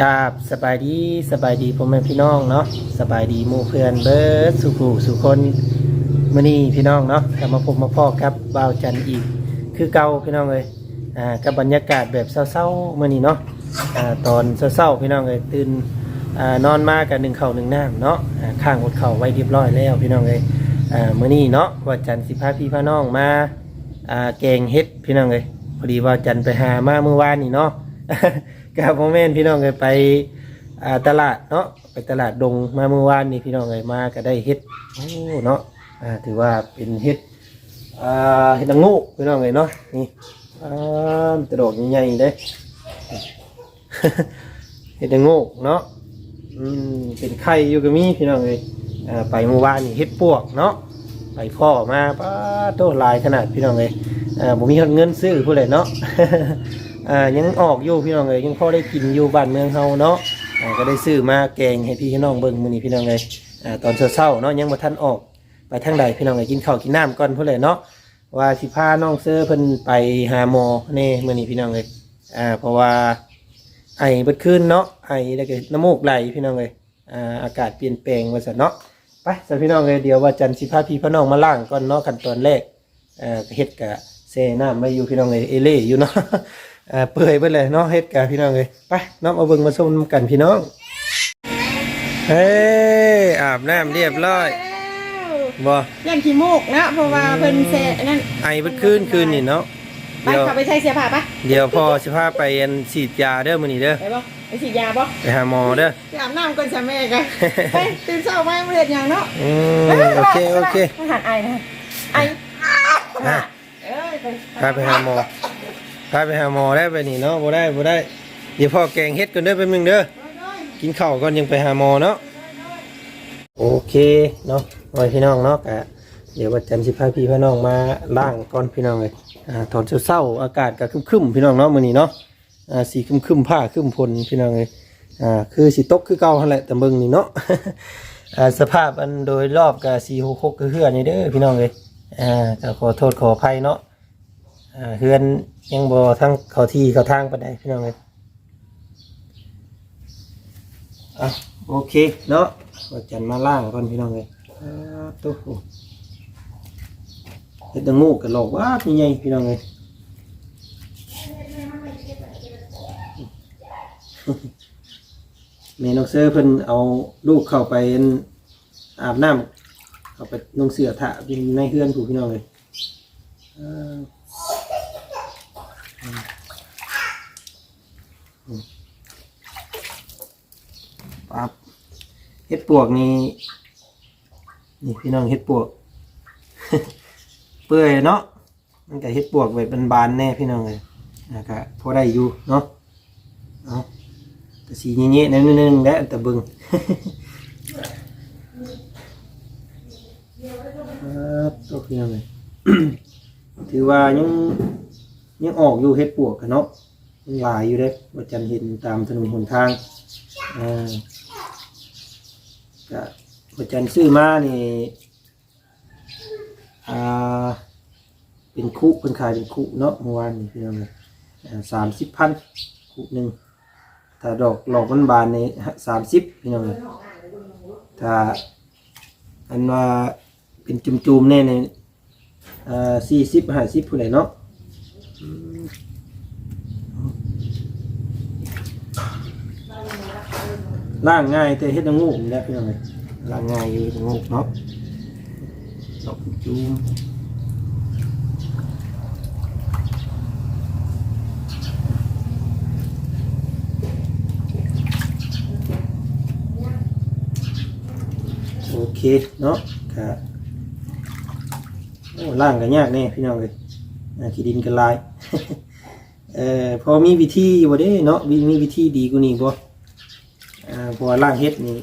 กาบสบายดีสบายดีพ่อแม่พี่น้องเนาะสบายดีหมู่เพื่อนเบิร์ดสุขูสุคนมื่อนี้พี่น้องเนาะกลับมาพบมาพ่อกับบ่าวจันอีก คือเก่าพี่น้องเลยอ่ากับบรรยากาศแบบเศร้าๆมื่อนี้เนาะอ่าตอนเศร้าๆพี่น้องเลยตื่นอ่านอนมากับหนึ่งเข่าหนึ่งน้ำเนาะอ่าข้างหดเข่าไว้เรียบร้อยแล้วพี่น้องเลยอ่ามื่อนี้เนาะว่าจันสิพาพี่พาน้องมาอ่าแกงเฮ็ดพี่น้องเลยพอดีว่าจันไปหามาเมื่อวานนี่เนาะ กับพ่อแม่พี่น้องเลยไปตลาดเนาะไปตลาดดงมาเมื่อวานนี่พี่น้องเลยมาก็ได้เฮ็ดโอ้เนาะถือว่าเป็นเฮ็ดเฮ็ดละโงูพี่น้องเลยเนาะนี่อ่ามันจะดอกใหญ่ๆเด้เฮ็ดละโงูเนาะเป็นไข่อยู่ก็มีพี่น้องเลยไปเมื่อวานนี่เฮ็ดปวกเนาะไปพ่อมาป้าโตลายขนาดพี่น้องเลยอ่าผมมีเงินซื้อผู้ใดเนาะ อ่ายังออกอยู่พี่น้องเลยยังพอได้กินอยู่บ้านเมืองเฮาเนาะอ่าก็ได้ซื้อมาแกงให้พี่น้องเบิ่งมื้อนี้พี่น้องเลยอ่าตอนเช้าๆเนาะยังบ่ทันออก ไปทางใดพี่น้องเลยกินข้าวกินน้ำก่อนเพิ่นเลยเนาะว่าสิพาน้องเซอร์เพิ่นไปหาหมอแน่มื้อนี้พี่น้องเลยอ่าเพราะว่าไอเบิดคืนเนาะไอแล้วก็น้ำมูกไหลพี่น้องเลยอ่าอากาศเปลี่ยนแปลงว่าซั่นเนาะไปสพี่น้องเลยเดี๋ยวว่าจันทร์สิพาพี่พาน้องมาล้างก่อนเนาะขั้นตอนแรกเอ่อเฮ็ดกะเซน้ำไว้อยู่พี่น้องเลยเอเล่อยู่เนาะ อ่าเปื่อยไปเลยเนาะเฮ็ดกับพี่น้องเลยไปน้องเอาเบิ่งมาส้มกันพี่น้องเฮ้ยอาบน้ำเรียบร้อยบ่ยันขี้มูกนะเพราะว่าเพิ่นเซนั่นไอเบิดคืนคืนนี่เนาะไปเดี๋ยวขับไปใช้เสียผ้าปะเดี๋ยวพ่อสิพาไปอันฉีดยาเด้อมื้อนี้เด้อไปบ่ไปฉีดยาบ่ไปหาหมอเด้อไปอาบน้ำก่อนจ้ะแม่กันไปตื่นเช้ามาไม่เฮ็ดหยังเนาะอืมโอเคโอเคหัดไอนะไออะเอ้ยไปพาไปหาหมอ พาไปหาหมอได้ไปนี่เนาะบ่ได้บ่ได้ เดี๋ยวพ่อแกงเฮ็ดก่อนเด้อแป๊บนึงเด้อ กินข้าวก่อนยังไปหาหมอเนาะ โอเคเนาะไว้พี่น้องเนาะกะเดี๋ยววันจันทร์สิพาพี่พี่น้องมาล่างก่อนพี่น้องเลยอ่าตอนเช้าๆอากาศก็ครึมๆพี่น้องเนาะมื้อนี้เนาะ อ่าสีครึมๆผ้าครึมพลพี่น้องเลยอ่าคือสิตกคือเก่าหั่นแหละแต่เบิ่งนี่เนาะ อ่าสภาพอันโดยรอบก็สีหกหกคือเฮือนนี่เด้อพี่น้องเลยอ่าก็ขอโทษขออภัยเนาะ อ่าเฮือนยังบ่ทั้งเข้าที่เข้าทางปานใดพี่น้องเลยอะโอเคเนาะก็จันมาล่างก่อนพี่น้องเลยอ่าตุ๊กเฮ็ดตังงูกันหลอกว่าพี่ใหญ่พี่น้องเลยแม่น้องเซอร์เพิ่นเอาลูกเข้าไปอาบน้ำเข้าไปนุ่งเสื้อถ่าเป็นในเฮือนผูกพี่น้องเลยอ่า ปั๊บเห็ดปวกนี่นี่พี่น้องเห็ดปวก เปื่อยเนาะมันก็เห็ดปวกแบบบานๆแน่พี่น้องเลยนะครับพอได้อยู่เนาะเอาแต่สีเงี้ยๆนิดนึงแล้วแต่บึงครับตัวพี่น้องเลยถือว่ายังยังออกอยู่เห็ดปวกกันเนาะยังหลายอยู่เด้ว่าจันเห็นตามถนนหนทางอ่า ก็ประจันซื้อมานี่อ่าเป็นคุเป็นขายเป็นคุเนาะเมื่อวานนี่พี่น้องสามสิบพันคุหนึ่งถ้าดอกหลอกมันบานในสามสิบพี่น้องเลยถ้าอันว่าเป็นจุ่มๆแน่ในสี่สิบห้าสิบผู้ใดเนาะอืม ล่างง่ายแต่เฮ็ดน้ำงูนี่แหละพี่น้องเลยล่างง่ายอยู่น้ำงูเนาะดอกจุ่มโอเคเนาะครับโอ้ล่างกันยากแน่พี่น้องเลยอ่าขี้ดินกันลาย เอ่อพอมีวิธีอยู่บ่เด้เนาะมีมีวิธีดีกว่านี้บ่ อ่าเพราะว่าล่างเฮ็ดนี่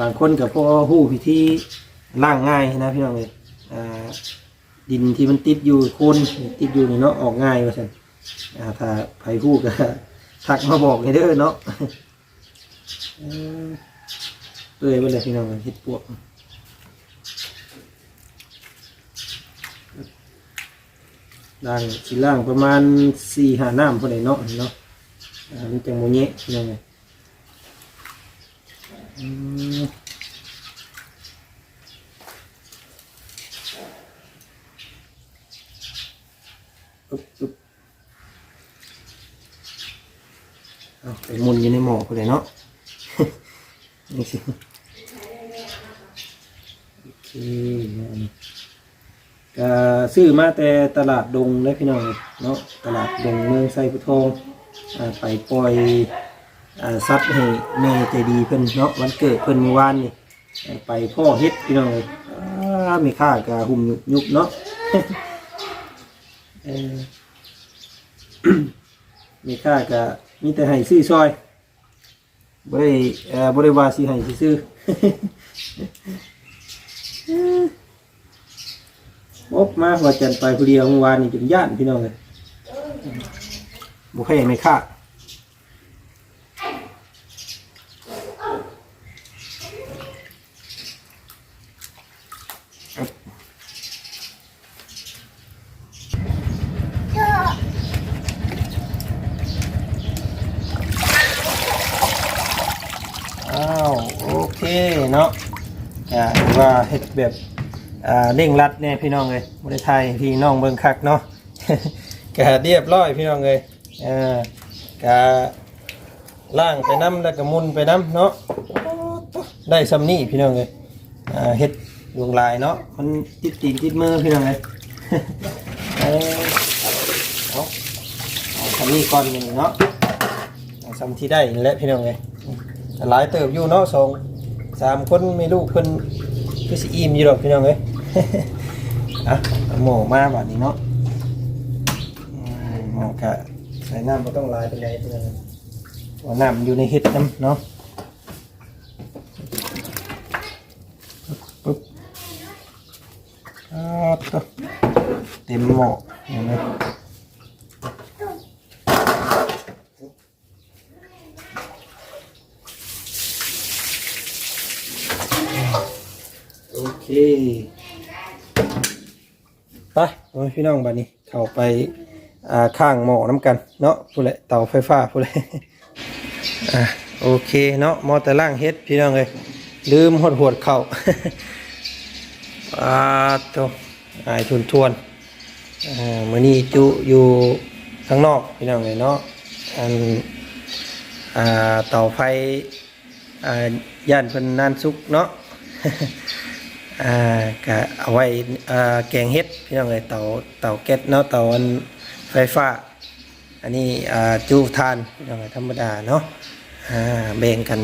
บางคนกับพอฮู้วิธีล่างง่ายนะพี่น้องเลยอ่าดินที่มันติดอยู่โคนติดอยู่นี่เนาะออกง่ายว่าซั่นอ่าถ้าไผฮู้ก็ ทักมาบอกให้เด้อเนาะเออเอ้ยไปเลยพี่น้องเห็ดปวกล่างสีล่างประมาณสี่หาน้ำพอดีเนาะเนาะอ่ามันจังโมเนะพี่น้องไง อืมอึ๊บอึ๊บเอาไปมุนอยู่ในหมอไปเลยเนาะ นี่สิโอเคอันนี้ก็ซื้อมาแต่ตลาดดงเลยพี่น้องเนาะตลาดดงเมืองไซพุทองอ่าไปปล่อย ซัดให้แม่ใจดีเพิ่นเนาะวันเกิดเพิ่นเมื่อวานนี่ไปพ่อเฮ็ดพี่น้องเลยอ้าไม่ค่ากะหุ่มยุบยุบเนาะมีค่ากะมีแต่ให้ซื้อซอยบ่ได้เอ่อบ่ได้ว่าสิให้ซื้อๆอบมาว่าจันไปผู้เดียวเมื่อวานนี่จนย่านพี่น้องเลยบ่ให้ไม่ค่าอ้าวโอเคเนาะอ่า ว่าเฮ็ดแบบอ่าเร่งรัดเนี่ยพี่น้องเลยบริไทยพี่น้องเบิ่งคักเนาะ กะเรียบร้อยพี่น้องเลยเอ่ากะล่างไปน้ำแล้วก็มุนไปน้ำเนาะได้ซำนี่พี่น้องเลยอ่าเฮ็ดดวงลายเนาะมันติดตีนติดมือพี่น้องเลยเออเอาเอาซำนี่ก่อนหนึ่งเนาะเอาซำที่ได้และพี่น้องเลยหลายเติบอยู่เนาะสองสามคนไม่ลูกเพิ่น คือสิอิ่มอยู่ดอกพี่น้องเอ้ยอะหมูมาบาดนี้เนาะหมูกะใส่น้ำไม่ต้องลายเป็นไรพี่องเอ้ยว่าน้ำอยู่ในเห็ดน้ำเนาะปึ๊บอ่าตัวเต็มหมอเห็นไหมโอเค ไปโอ้ย พี่น้องบัดนี้เข้าไปอ่าข้างหม้อน้ำกัน เนาะผู้ใดเตาไฟฟ้าผู้ใดอะโอเคเนาะหมอแต่ล่างเฮ็ดพี่น้องเลยลืมหดหดเข่าอ่าโตอายทุนทวนๆอ่ามื้อนี้จุอยู่ข้างนอกพี่น้องเลยเนาะอันอ่าเตาไฟอ่าย่านเพิ่นนานสุกเนาะ อ่าก็เอาไว้อ่าแกงเฮ็ดพี่น้องเลยเตาเตาแก๊สเนาะเตาอันไฟฟ้า อันนี้อ่าจูทานพี่น้องเอ้ยธรรมดาเนาะอ่าแบ่งกัน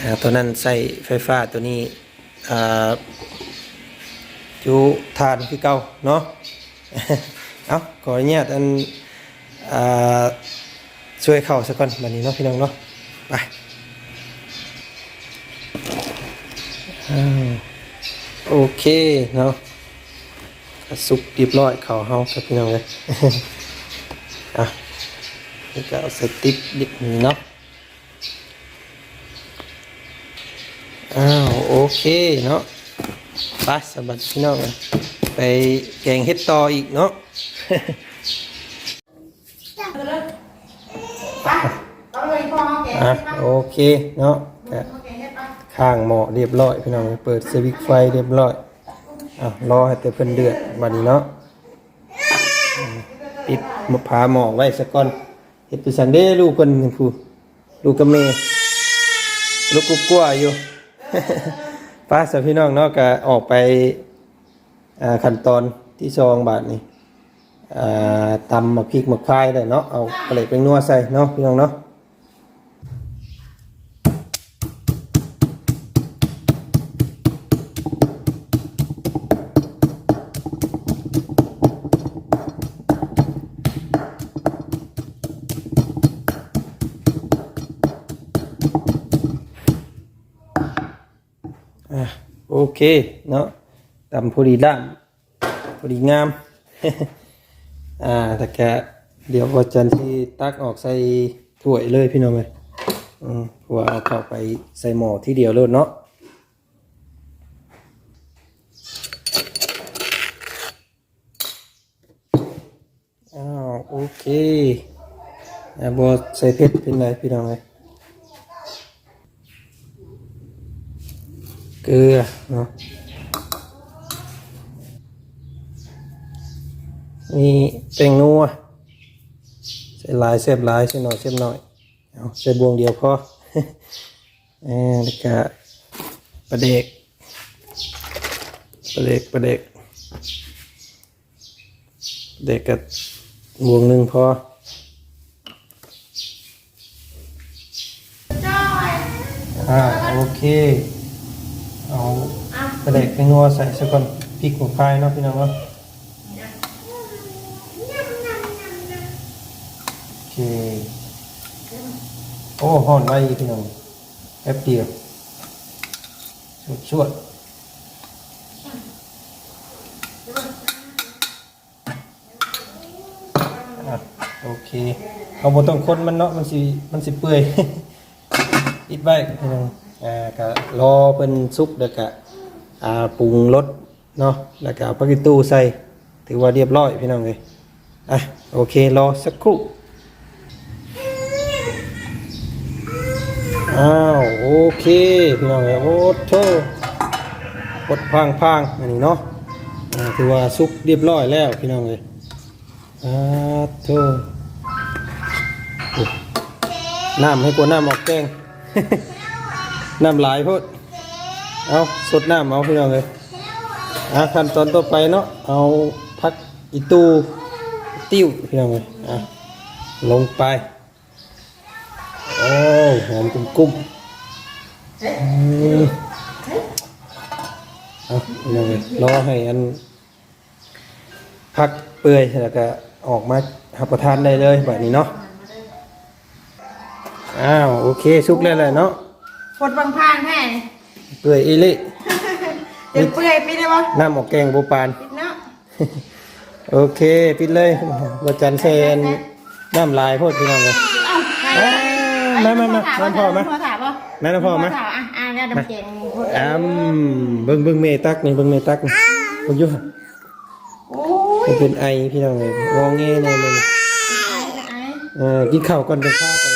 อ่าตัวนั้นใส่ไฟฟ้าตัวนี้อ่าจูทานคือเก่าเนาะเอาขออนุญาตอันอ่าช่วยเข้าสักก่อนบัดนี้เนาะพี่น้องเนาะไปอ่า โอเคเนาะก็สุกเรียบร้อยเขาเฮาครับพี่น้องเลยอะนี่ก็เอาใส่ติ๊บนิดหนึงเนาะอ้าวโอเคเนาะไปสบัดพี่น้องเลยไปแกงเฮ็ดต่ออีกเนาะอะโอเคเนาะ ข้างหม้อเรียบร้อยพี่น้องเปิดสวิตช์ไฟเรียบร้อยอะรอให้แต่เพิ่นเดือดบัดนี้เนาะปิดมะพร้าหม้อไว้สักก่อนเฮ็ดไปสันเด้ลูกเพิ่นผู้ลูกกับแม่ลูกกุ๊กกัวอยู่ป้าสพี่น้องเนาะก็ออกไปอ่าขั้นตอนที่ซองบาทนี่อ่าตำมะพริกมะพร้ายได้เนาะเอาเกล็ดเป็นนัวใส่เนาะพี่น้องเนาะ อะโอเคเนาะตำพอดีด้านพอดีงาม อ่าแต่แกเดี๋ยววัจันทร์ที่ตักออกใส่ถ้วยเลยพี่น้องเลยอืมเพราะว่าเอาเข้าไปใส่หม้อที่เดียวเลยเนาะอ้าวโอเคอ่าบอใส่เพชรเป็นไรพี่น้องเลย เกลือเนาะนี่แป้งนัวใส่ลายเสียบลายใส่หน่อยเสียบหน่อยเอาใส่บวงเดียวพอเออแล้วก็ปลาเด็กปลาเด็กปลาเด็กเด็กกับบวงหนึ่งพออ่าโอเค เอากระเด็กไปงัวใส่ซะก่อนพริกหัวพายเนาะพี่น้องเนาะโอเคโอ้ห่อนไว้พี่น้องแป๊บเดียวชวดชวดโอเคเอาบนต้องคนมันเนาะมันสิมันสิเปื่อย อิดไว้พี่น้อง อ่าก็รอเป็นซุปแล้วก็อ่าปรุงรสเนาะแล้วก็เอาปากิตู้ใส่ถือว่าเรียบร้อยพี่น้องเลยอะโอเครอสักครู่อ้าวโอเคพี่น้องเลยโอ้โถกดพังพังอันนี้เนาะถือว่าซุปเรียบร้อยแล้วพี่น้องเลยอ้าโถโอ้น้ำให้กลัวน้ำออกแกง น้ำหลายโพดเอาสดน้ำเอาพี่น้องเลยอะขั้นตอนต่อไปเนาะเอาพักอีตูติ้วพี่น้องเลยอะลงไปโอ้หอมกุ้มกุ้มอืมเอาพี่น้องเลยรอให้อันพักเปื่อยแล้วก็ออกมารับประทานได้เลยแบบนี้เนาะอ้าวโอเค สุกแล้วแหละเนาะ ปวดบางพานแม่เปื่อยอีหลิเดี๋ยวเปื่อยไปได้ปะน้ำหมอกแกงบูปานปิดเนาะโอเคปิดเลยวัจันทร์เซนน้ำลายโพดพี่น้องเลยเอ้ามามามามาพ่อมาพ่อถามป่ะแม่นะพ่อมาถามอะอะเนี่ยดำเจงอ้ำเบิ้งเบิ้งเมตักนี่เบิ้งเมตักนี่เบิ้งอยุ่โอ้ยมันเป็นไอพี่น้องเลยงองแงแน่เลยไอ้เออกินข้าวก่อนจะข้าไป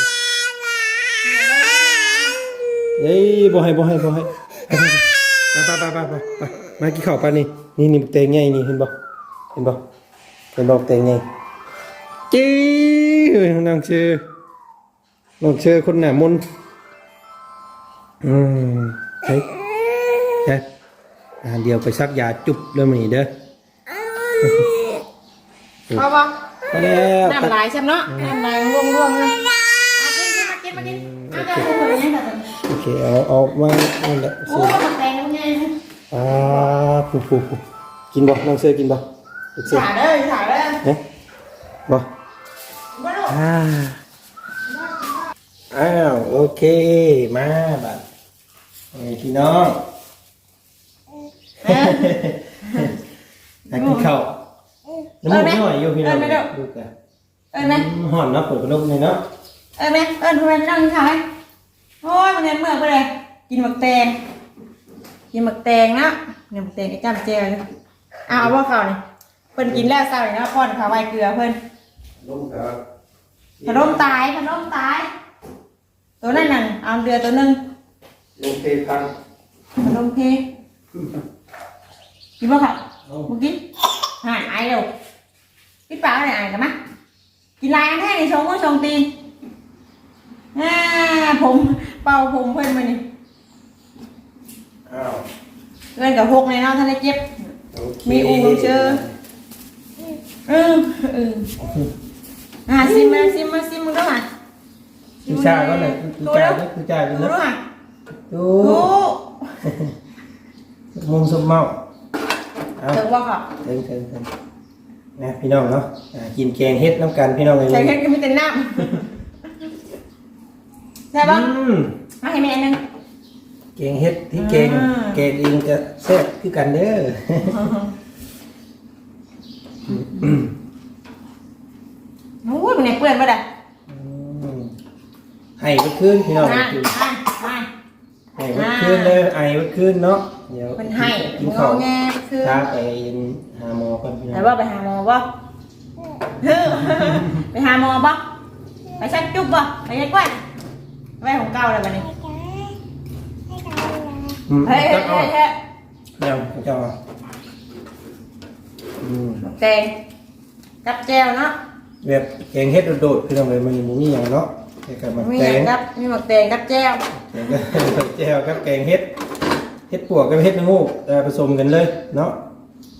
เอ้ยบ่ให้บ่ให้บ่ให้ไปไปไปไปไปไปมากินข้าวไปนี่นี่นี่เตงไงนี่เห็นบ่เห็นบ่เห็นบ่เตงไงจี้เฮ้ยน้องเชื่อน้องเชื่อคนหน้ามนต์อืมเฮ้ยเฮ้ยอ่าเดี๋ยวไปซักยาจุบเริ่มอนี่เด้อพ่อป่ะมาแล้วน้ำลายใช่ไหมเนาะน้ำลายร่วงร่วงๆเลยอะกินกินมากินมากินอะเดี๋ยวคนนี้แบบโอ เคเอาเอามานั่นแหละโอ้สิยแดงยังไงอ่าผู้ผู้ผู้กินบ่น้องเสือกินบ่ลูกเสือฉาเด้อฉาเด้อเอ๊ะบ่มาลูกอ่าอ้าวโอเคมาบัดเอ้ยพี่น้องอยากกินข้าวน้ำมันหน่อยอยู่พี่น้องดูกันเอ้ยแม่ห่อนเนาะเปิดพัดลมเลยเนาะเอ้ยแม่เอ้ยทำไมนั่งกินข้าวไหม โอ้ยมันเห็นเมื่อไปเลยกินหมักแตงกินหมักแตงนะเนี่ยหมักแตงไอ้จ้ำเจลเอาเอาว่าข้าวนี่เพิ่นกินแล้วเศร้าเลยนะพ่อนข้าวไว้เกลือเพิ่นลมกับขนมตายขนมตาย ตัวนั้นน่ะเอาเดือตัวหนึงลมเพพังขนมเพกินบ่ครับมึงกินหายไอเร็วกินปลาอะไรไอกันมะกินลายอันแท้ในชงก็ชงตีนอ่าผม เป่าผมเพิ่นมานี่อ้าวเพื่อนกับพกในเนาะท่านได้เจ็บ โอเคมีอูเชื่อเออเอออ่าซิมมาซิมมาซิมมึงด้วยอะคือชาก็เลยคือชาก็คือชาดูคือด้วยอะดูดูมุมสมเมาเอาเดี๋ยวว่าค่ะเถิงเถิงเถิงนะพี่น้องเนาะอ่ากินแกงเฮ็ดน้ำกันพี่น้องเลยใส่แค่ก็มีแต่น้ำ ใช่ปะอืมมาให้แม่อันหนึงแกงเฮ็ดที่แกงอ่าแกงเองจะแซ่บคือกันเด้อโอ้ยมันไหนเปื่อนปะเด้ออืมให้เมื่อคืนพี่น้องมาเมื่อคืนมามาให้เมื่อคืนเลยไอเมื่อคืนเนาะเดี๋ยวมันให้กินงอข้าวแงคือ ถ้าไปหาหมอก่อนพี่น้ไหนองว่าไปหาหมอป่ะไปหาหมอป่ะไปชักจุ๊บป่ะไปยัดกล้วย ไปของเก่าเลยวันนี้อืมเฮ้ยเฮ้ตัยดอเฮ้อยกเฮ้ยยังเจ้าอืมหมักแตงกับแจวเนาะแบบแกงเฮ็ดโดดๆพี่น้องเลยมันบ่มีหยังเนาะแค่กับมันมีแกอย่างงกับมีหมักแตงกับแจวแกงกับแจ่วกับแกงเฮ็ดเฮ็ดปวกกับเฮ็ดงูเอ่อผสมกันเลยเนาะ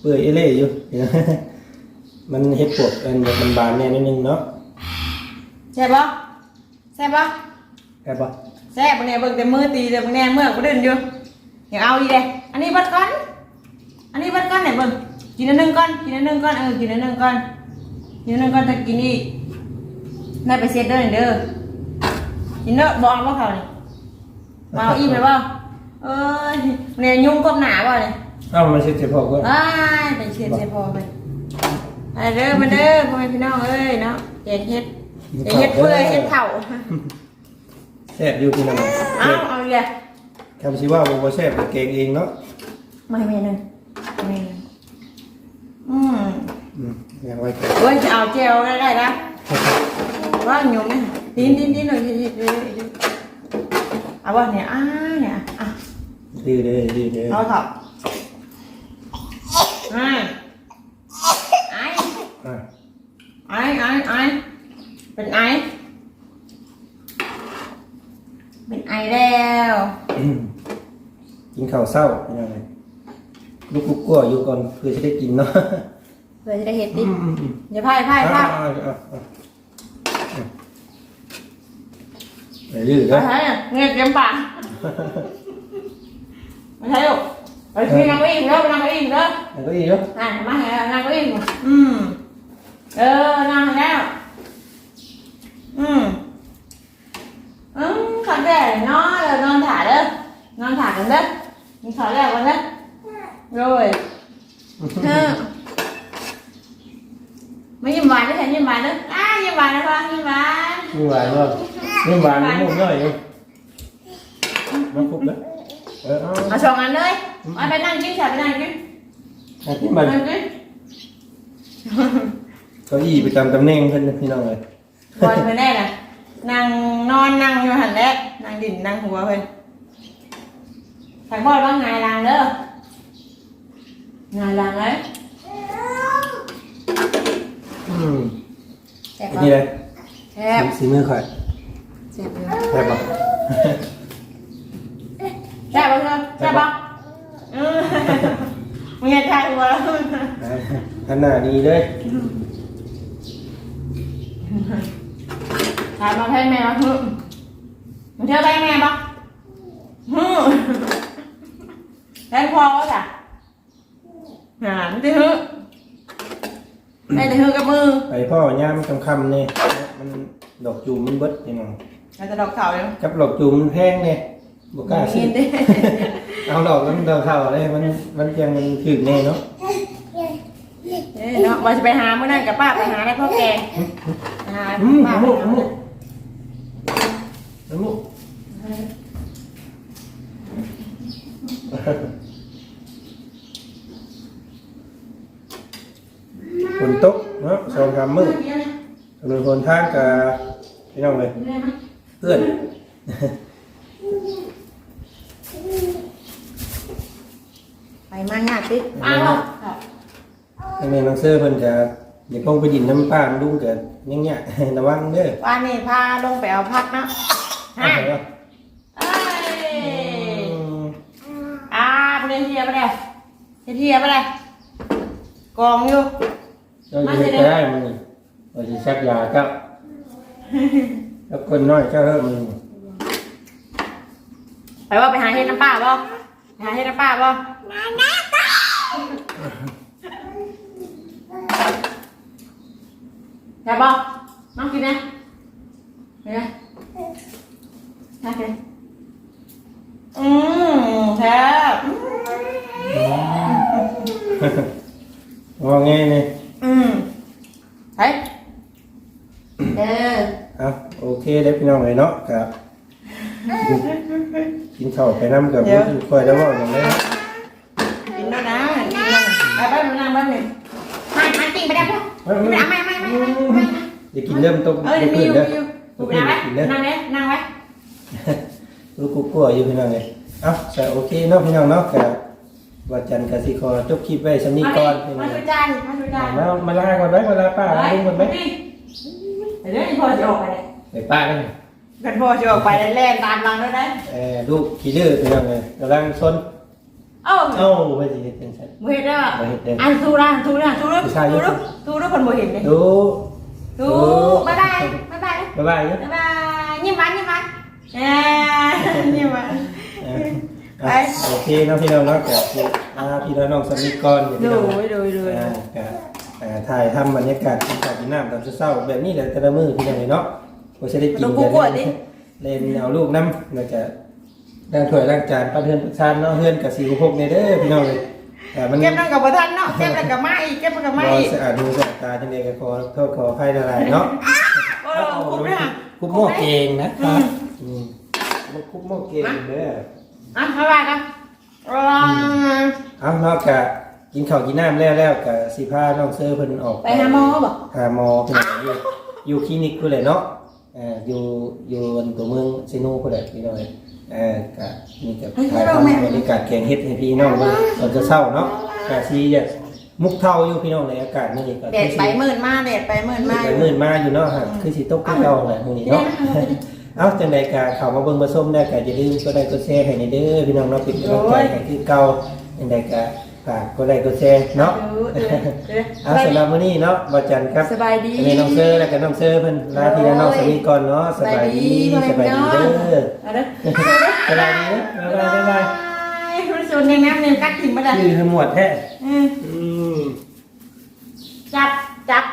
เปื่อยเอเล่อยู่ มันเฮ็ดปวกอันแบบมันบานแน่นิดนึงเนาะใช่ปะใช่ปะ แค่ปะแซ่บเนี่ยเบิ่งแต่มือตีแต่บางแน่เมื่อกบ่เดินอยู่อยากเอาอีเด้อันนี้เบัดก้อน อันนี้เบัดก้อนไหนเบิ่งกินอันหนึงก้อนกินอันหนึงก้อนเออกินอันหนึงก้อนกินอันหนึงก้อนถ้ากินอีกได้ไปเซ็ตเด้อนี่เด้อกินเด้อบ่เอาบ่เขานี่มาเอาอีกไหมบ่เอ้ยเนี่ยยุ่งกบหนาบ่เนี่ยเอ้ามันเสร็จเฉพาะก็อ้ายไปเช็ดเช็ดพอไปไปเด้อมาเด้อพ่อแม่พี่น้องเอ้ยเนาะแกงเฮ็ดแกงเฮ็ดเพื่อเฮ็ดเผา แซ่บอยู่พี่น้องเอาเอาเลยคำสิว่าบ่บ่แซ่บก็แกงเองเนาะไม่ไม่หนึ่งไม่หนึ่งอืมอืมยังไว้ก่อนเว้ยจะเอาเจลได้ได้ละว่าหยุ่มเนี่ยดิ้นดิ้นดิ้นหน่อยดิ้นดิ้นดิ้นเอาว่าเนี่ยอ้าเนี่ยอะดื้อเด้อดื้อเด้อเอาเถอะไอ้ไอ้อะไอ้ไอ้ไอ้เป็นไอ้ เป็นไอแล้วอืมกินข้าวเช้าพี่น้องเลยลูกกุ๊กกัวอยู่ก่อนเพื่อจะได้กินเนาะเพื่อจะได้เห็นอืดิมอืมอืมอย่าพายพายพายอะอะอะอะไปดื้อไปเด้อใช่เงี้ยเต็มปากไม่ใช่หรอกไปพี่นั่งอิ่มเด้อนั่งอิ่มเด้อแล้วก็อีกเนาะนั่งมาแล้วนั่งอิ่มอืมเออนั่งแล้วอืมอืม ขันแดดเนาะเดี๋ยวนอนถ่าเด้อนอนถ่ากันเด้อมีขอแรกกันเด้อ rồi เออไม่ยิ้มหวานได้แทนยิ้มหวานเด้ออ้ายิ้มหวานนะพ่อยิ้มหวานนี่หวานบ่นี่หวานนี่มุกน้อยอยู่น้องกุ๊กเด้อเออเอาเอาสองอันเลยเอาไปนั่งกินใส่ไปนั่งกินเอาที่มันนั่งกินเก้าอี้ประจำตำแหน่งเพิ่นนะพี่น้องเลยบอลเพิ่นได้น่ะ นั่งนอนนั่งอยู่หันแหละนั่งดิ่นนั่งหัวเพิ่นใส่บอลว่างไงลางเด้อไงลางเลยอืมแซ่บอันปะนี่เลยแซ่บสีมือข่อยแซ่บเลยแซ่บบ่แซ่บปะเธอแซ่บปะเออมึงอย่าทายหัวแล้วขนาดนี้เลย ถามมาให้แม่ว่าฮึมึงเชื่อไปแม่ปะฮึได้พอวะจ้ะหาไม่ได้ฮึได้แต่ฮึกับมือไปพ่อย่ามคำๆนี่มันดอกจูมมันเบิดพี่น้องเราจะดอกเข่าเลยกับดอกจูมมันแพงเนี่ยบ่กล้าซื้อดิเอาดอกแล้วมันดอกเท่าอะไรมันมันยังมันถึกแน่เนาะเอ้ยเนาะว่าจะไปหาเมื่อนั้นกับป้าไปหาได้พ่อแกหาอืมป้าน้ำไปมูกหา น้ำมูกน้ำมูกฝนตกเนาะสองสามมื้อถนนหนทางกับพี่น้องเลยเพื่อนไปมางานติอ้าวทางนี้น้องเสื้อเพิ่นจะอย่าคงไปดินน้ำป้ามันดุ้งเกิดยังเงี้ยระวังเด้อว่านี่พาลงไปเอาพักเนาะ เอาฮะไปเอาเอ้ยอืมอ่าไปเรียนเทียไปเลยเรียนเทียไปเลยกองอยู่ เราจะเฮ็ดไปได้มันนี่เราจะชักยาเจ้าแล้วคนน้อยเจ้าเริ่มมันไปว่าไปหาเฮ็ดน้ำป้าบ่ไปหาเฮ็ดน้ำป้าบ่อยากบ่น้องกินไหมเห็นไหม น่ากินอืมแซ่บว่าไงเนี่ยอืมเฮ้ยเออเอาโอเคได้อพี่น้องเลยเนาะกับ กินข้าวไปน้ำกับผู้คอยแล้วว่าอย่างไรกินแล้วนะกินแล้วนะไปบ้านนั่งบ้านหนึ่งมามาจริงไปได้ปะไม่ไม่ไม่ไม่ไม่ไม่อย่ากินเริ่มต้มเออลูกมีขึ้อนยู่เด้อมีอยู่ลูดูกไปขึ้นนั่งไว้กินเด้อนั่งไว้นั่งไว้ ลูกกุ๊กกัวอยู่พี่น้องเลยเอาแต่โอเคเนาะพี่น้องเนาะกะว่าจันทร์กสิขอจบคลิปไว้สำนี้ก่อนพี่น้มาองช่วยจานมาช่วยจานมามาลาก่อนไว้มาลาป้าลุงก่อนไหมเดี๋ยวนี้พอจะออกไปเลยไปป้าเลยกันพอจะออกไปแล่นตามหลังด้วยนะเออลูกขี้ดื้อพี่น้องเลยกำลังซนเอ้าเอ้าไปสิเฮ็ดจังซั่นบ่เห็นอะบ่เห็นเด้ออันทูนะทูนะทูนะผู้ชายอยู่ทูนะทูนะคนบ่เห็นเลยดูทูบ๊ายบายบ๊ายบาย บ๊ายบายเนาะบ๊ายบายยิ้มหวานยิ้มหวาน เอ้ยยิ้มหวานเอออะโอเคเนาะพี่น้องเนาะกะคืออ่าพี่น้องสำนี้ก่อนพี่ดูน้องดูดูอ่ากะอ่าถ่ายทำบรรยากาศกินข้าวกินน้ำตอนเช้าๆแบบนี้แหละแต่ละมื้อพี่น้องเนาะบ่ใช่ได้กินกันเล่นเอาลูกน้ำแล้วก็ล้างถ้วยล้างจานป้าเฮือนชานเนาะเฮือนกับสี่หกในเด้อพี่น้องเลยแต่มัน เก็บนั่งกับประทันเนาะเก็บนั่งกับไม้เก็บนั่งกับไม้รอสะอาดดูสะอาดตาจังไดก็ขอโทษขออภัยหลายๆเนาะโอ้โหคุ้มเลยอะคุบหม้อเองนะครับ อืมมันคุบหม้อเองเด้ออะบ๊ายบายกันเอานอกจากกินข้าวกินน้ำแล้วแล้วกับสิพาน้องเซอร์เพิ่นออกไปหาหมอบ่หาหมอเพิ่นอยู่อยู่คลินิกพุ่นแหละเนาะเอ่ออยู่อยู่อันตัวเมืองเซโนพุ่นแหละพี่น้องเอ้ยเอ่อกะนี่ก็ถ่ายทำบรรยากาศแข่งเฮ็ดให้พี่น้องเบิ่งตอนจะเช้าเนาะกะสิอยากมุกเท่าอยู่พี่น้องในอากาศมื้อนี้ก็เด็ดไปหมื่นมาเด็ดไปหมื่นมาไปมื่นมาอยู่เนาะฮะคือสิตกคือเก่าแหละมื้อนี้เนาะ เอาจังใดกะเข้ามาเบิ่งมาส้มได้กะอย่าลืมก็ได้ก็แชร์ให้ในเด้อพี่น้องเนาะเป็นกำลังใจให้คือเก่าจังใดกะฝากก็ได้ก็แชร์เนาะ เอาสำหรับมื้อนี้เนาะบ่จันครับสบายดี อันนี้น้องเซอร์แล้วก็น้องเซอร์เพิ่นลาพี่และน้องสามีก่อนเนาะสบายดีสบายดีเด้อเอาเด้อสบายดีเด้อบ๊ายบายบ๊ายบายรู้สึกในน้ำเนี่ยกัดกินมาได้ชื่อทั้งหมดแท้อืม อืม จับจับ